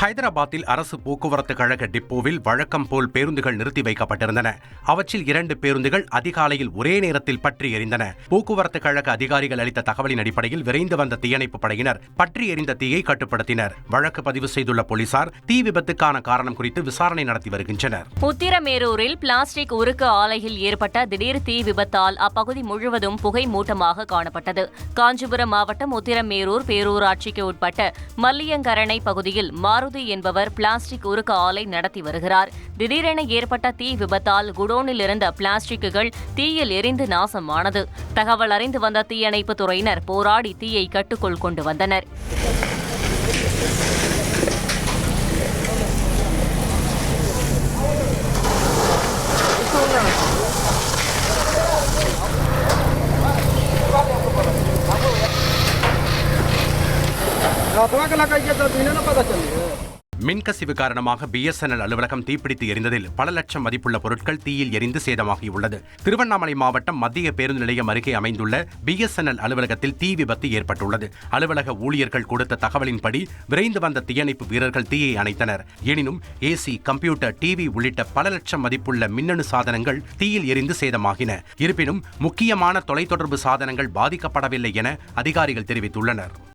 ஹைதராபாத்தில் அரசு போக்குவரத்து கழக டிப்போவில் வழக்கம் போல் பேருந்துகள் நிறுத்தி வைக்கப்பட்டிருந்தன. அவற்றில் இரண்டு பேருந்துகள் அதிகாலையில் ஒரே நேரத்தில் பற்றி எறிந்தன போக்குவரத்து கழக அதிகாரிகள் அளித்த தகவலின் அடிப்படையில் விரைந்து வந்த தீயணைப்பு படையினர் பற்றி எறிந்த தீயை கட்டுப்படுத்தினர். வழக்கு பதிவு செய்துள்ள போலீசார் தீ விபத்துக்கான காரணம் குறித்து விசாரணை நடத்தி வருகின்றனர். உத்திரமேரூரில் பிளாஸ்டிக் உருக்கு ஆலையில் ஏற்பட்ட திடீர் தீ விபத்தால் அப்பகுதி முழுவதும் புகை மூட்டமாக காணப்பட்டது. காஞ்சிபுரம் மாவட்டம் உத்திரமேரூர் பேரூராட்சிக்கு உட்பட்ட மல்லியங்கரணை பகுதியில் மாறு மாருதி என்பவர் பிளாஸ்டிக் உருக்க ஆலை நடத்தி வருகிறார். திடீரென ஏற்பட்ட தீ விபத்தால் குடோனில் இருந்த பிளாஸ்டிக்குகள் தீயில் எரிந்து நாசமானது. தகவல் அறிந்து வந்த தீயணைப்பு துறையினர் போராடி தீயை கட்டுக்குள் கொண்டு வந்தனர். மின் காரணமாக பிஎஸ்என்எல் அலுவலகம் தீப்பிடித்து எரிந்ததில் பல லட்சம் மதிப்புள்ள பொருட்கள் தீயில் எரிந்து சேதமாகியுள்ளது. திருவண்ணாமலை மாவட்டம் மத்திய பேருந்து நிலையம் அருகே அமைந்துள்ள பிஎஸ்என்எல் அலுவலகத்தில் தீ விபத்து ஏற்பட்டுள்ளது. அலுவலக ஊழியர்கள் கொடுத்த தகவலின்படி விரைந்து வந்த தீயணைப்பு வீரர்கள் தீயை அணைத்தனர். எனினும் ஏசி கம்ப்யூட்டர் டிவி உள்ளிட்ட பல லட்சம் மதிப்புள்ள மின்னணு சாதனங்கள் தீயில் எரிந்து சேதமாகின. இருப்பினும் முக்கியமான தொலைத்தொடர்பு சாதனங்கள் பாதிக்கப்படவில்லை என அதிகாரிகள் தெரிவித்துள்ளனர்.